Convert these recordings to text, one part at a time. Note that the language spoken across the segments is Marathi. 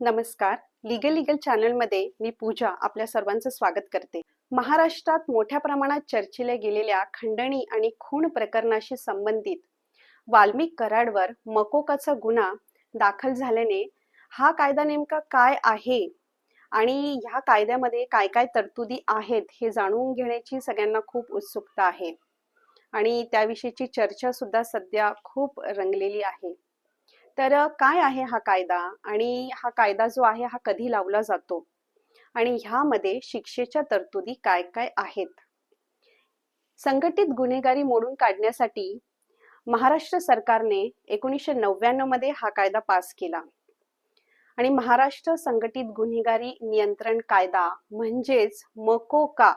नमस्कार. लिगल लिगल चॅनलमध्ये मी पूजा आपल्या सर्वांचं स्वागत करते. महाराष्ट्रात मोठ्या प्रमाणात चर्चिल्या गेलेल्या खंडणी आणि खून प्रकरणाशी संबंधित वाल्मिक कराडवर मकोकाचा गुन्हा दाखल झाल्याने हा कायदा नेमका काय आहे आणि ह्या कायद्यामध्ये काय काय तरतुदी आहेत हे जाणून घेण्याची सगळ्यांना खूप उत्सुकता आहे. आणि त्याविषयीची चर्चा सुद्धा सध्या खूप रंगलेली आहे. तर काय आहे हा कायदा? आणि हा कायदा जो आहे हा कधी लावला जातो? आणि ह्यामध्ये शिक्षेच्या तरतुदी काय काय आहेत? संघटित गुन्हेगारी मोडून काढण्यासाठी महाराष्ट्र सरकारने एकोणीसशे नव्याण्णवमध्ये हा कायदा पास केला. आणि महाराष्ट्र संघटित गुन्हेगारी नियंत्रण कायदा म्हणजेच मकोका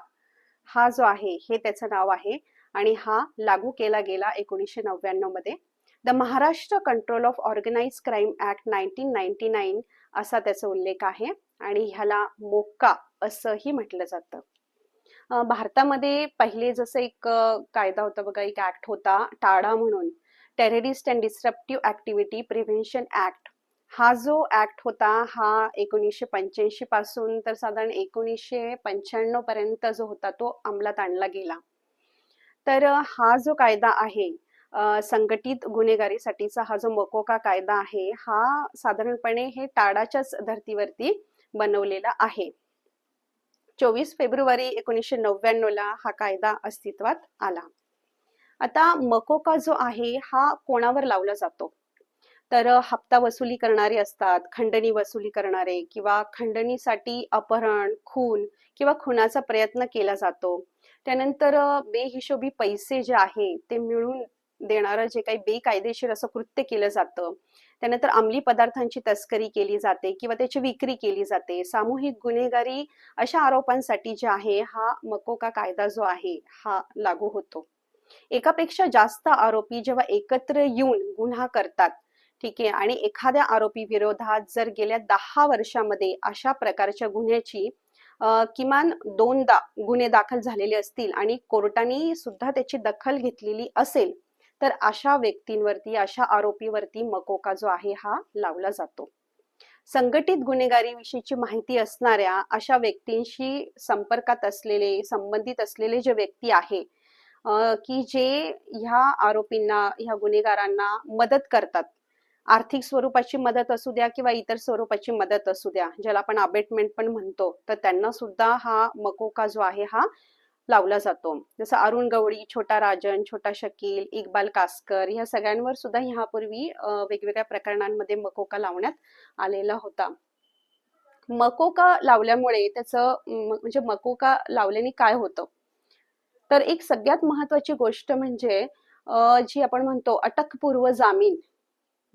हा जो आहे हे त्याचं नाव आहे. आणि हा लागू केला गेला एकोणीसशे नव्याण्णवमध्ये. The Maharashtra control of organise crime act nineteen ninety nine असा त्याचा उल्लेख आहे आणि ह्याला मोक्का असंही म्हटलं जातं. भारतामध्ये पहिले जसं एक कायदा होता बघा एक ऍक्ट होता टाडा म्हणून. Terrorist and disruptive activity prevention act हा जो ऍक्ट होता हा एकोणीसशे पंच्याऐंशी पासून तर साधारण एकोणीसशे पंच्याण्णव पर्यंत जो होता तो अंमलात आणला गेला. तर हा जो कायदा आहे संघटित गुन्हेगारीसाठीचा हा जो मकोका कायदा आहे हा साधारणपणे हे टाडाच्याच धर्तीवरती बनवलेला आहे. चोवीस फेब्रुवारी एकोणीसशे नव्याण्णव ला हा कायदा अस्तित्वात आला. आता मकोका जो आहे हा कोणावर लावला जातो? तर हप्ता वसुली करणारे असतात खंडणी वसुली करणारे किंवा खंडणीसाठी अपहरण खून किंवा खुनाचा प्रयत्न केला जातो. त्यानंतर बेहिशोबी पैसे जे आहे ते मिळून देणारं जे काही बेकायदेशीर असं कृत्य केलं जातं त्यानंतर अंमली पदार्थांची तस्करी केली जाते किंवा त्याची विक्री केली जाते. सामूहिक गुन्हेगारी अशा आरोपांसाठी जे आहे हा मकोका कायदा जो आहे हा लागू होतो. एकापेक्षा जास्त आरोपी जेव्हा एकत्र येऊन गुन्हा करतात ठीक आहे आणि एखाद्या आरोपी विरोधात जर गेल्या दहा वर्षामध्ये अशा प्रकारच्या गुन्ह्याची किमान दोनदा गुन्हे दाखल झालेले असतील आणि कोर्टाने सुद्धा त्याची दखल घेतलेली असेल तर अशा व्यक्तींवरती अशा आरोपीवरती मकोका जो आहे हा लावला जातो. संघटित गुन्हेगारी विषयीची माहिती असणाऱ्या अशा व्यक्तींशी संपर्कात असलेले संबंधित असलेले जे व्यक्ती आहे की जे ह्या आरोपींना ह्या गुन्हेगारांना मदत करतात. आर्थिक स्वरूपाची मदत असू द्या किंवा इतर स्वरूपाची मदत असू द्या ज्याला आपण अबेटमेंट पण म्हणतो तर त्यांना सुद्धा हा मकोका जो आहे हा लावला जातो. जसं अरुण गवळी छोटा राजन छोटा शकील इक्बाल कासकर या सगळ्यांवर सुद्धा ह्यापूर्वी वेगवेगळ्या प्रकरणांमध्ये मकोका लावण्यात आलेला होता. मकोका लावल्यामुळे त्याचं म्हणजे मकोका लावल्याने काय होतं? तर एक सगळ्यात महत्वाची गोष्ट म्हणजे जी आपण म्हणतो अटकपूर्व जामीन.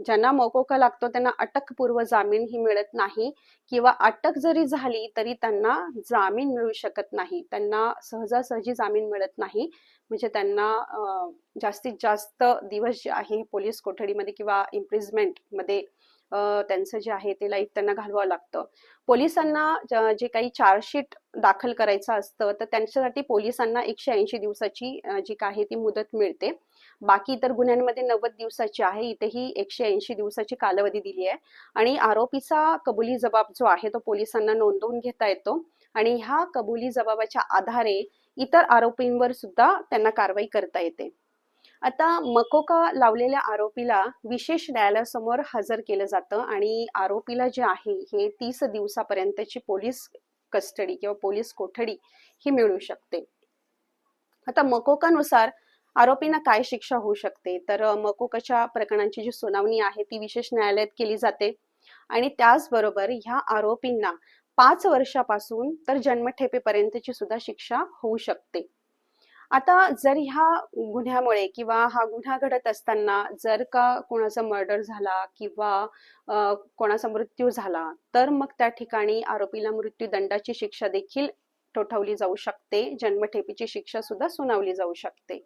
ज्यांना मोकोका लागतो त्यांना अटकपूर्व जामीन ही मिळत नाही किंवा अटक जरी झाली तरी त्यांना जामीन मिळू शकत नाही. त्यांना सहजासहजी जामीन मिळत नाही. म्हणजे त्यांना जास्तीत जास्त दिवस जे आहे पोलीस कोठडीमध्ये किंवा इम्प्रिजमेंटमध्ये त्यांचं जे आहे ते लाईफ त्यांना घालवावं लागतं. पोलिसांना जे काही चार्जशीट दाखल करायचं असतं तर त्यांच्यासाठी पोलिसांना एकशे ऐंशी दिवसाची जी काय ती मुदत मिळते. बाकी इतर गुन्ह्यांमध्ये नव्वद दिवसाची आहे इथेही एकशे ऐंशी दिवसाची कालावधी दिली आहे. आणि आरोपीचा कबुली जबाब जो आहे तो पोलिसांना नोंदवून घेता येतो. आणि ह्या कबुली जबाबाच्या आधारे इतर आरोपींवर सुद्धा त्यांना कारवाई करता येते. आता मकोका लावलेल्या आरोपीला विशेष न्यायालयासमोर हजर केलं जातं आणि आरोपीला जे आहे हे तीस दिवसापर्यंतची पोलीस कस्टडी किंवा पोलीस कोठडी ही मिळू शकते. आता मकोकानुसार आरोपींना काय शिक्षा होऊ शकते? तर मकोकाच्या प्रकरणांची जी सुनावणी आहे ती विशेष न्यायालयात केली जाते. आणि त्याचबरोबर ह्या आरोपींना पाच वर्षापासून तर जन्मठेपेपर्यंतची सुद्धा शिक्षा होऊ शकते. आता जर ह्या गुन्ह्यामुळे किंवा हा गुन्हा घडत असताना जर का कोणाचा मर्डर झाला किंवा कोणाचा मृत्यू झाला तर मग त्या ठिकाणी आरोपीला मृत्यूदंडाची शिक्षा देखील ठोठवली जाऊ शकते. जन्मठेपेची शिक्षा सुद्धा सुनावली जाऊ शकते.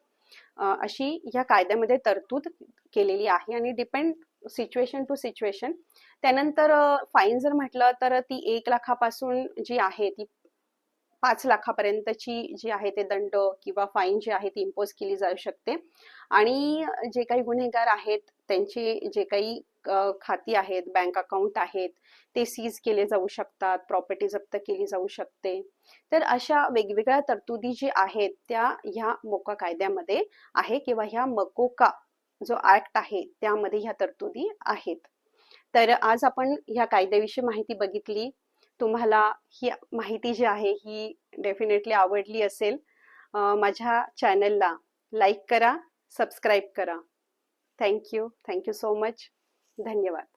अशी ह्या कायद्यामध्ये तरतूद केलेली आहे आणि डिपेंड सिच्युएशन टू सिच्युएशन त्यानंतर फाईन जर म्हटलं तर ती एक लाखापासून जी आहे ती पाच लाखापर्यंतची जी आहे ते दंड किंवा फाईन जी आहे ती इम्पोज केली जाऊ शकते. आणि जे काही गुन्हेगार आहेत त्यांचे जे काही खाती आहेत बँक अकाउंट आहेत ते सीज केले जाऊ शकतात प्रॉपर्टी जप्त केली जाऊ शकते. तर अशा वेगवेगळ्या तरतुदी जी आहेत त्या ह्या मोका कायद्यामध्ये आहे किंवा ह्या मकोका जो ऍक्ट आहे त्यामध्ये ह्या तरतुदी आहेत. तर आज आपण ह्या कायद्याविषयी माहिती बघितली. तुम्हाला ही माहिती जी आहे ही डेफिनेटली आवडली असेल माझ्या चॅनलला लाईक करा सबस्क्राईब करा. थँक्यू थँक्यू सो मच धन्यवाद.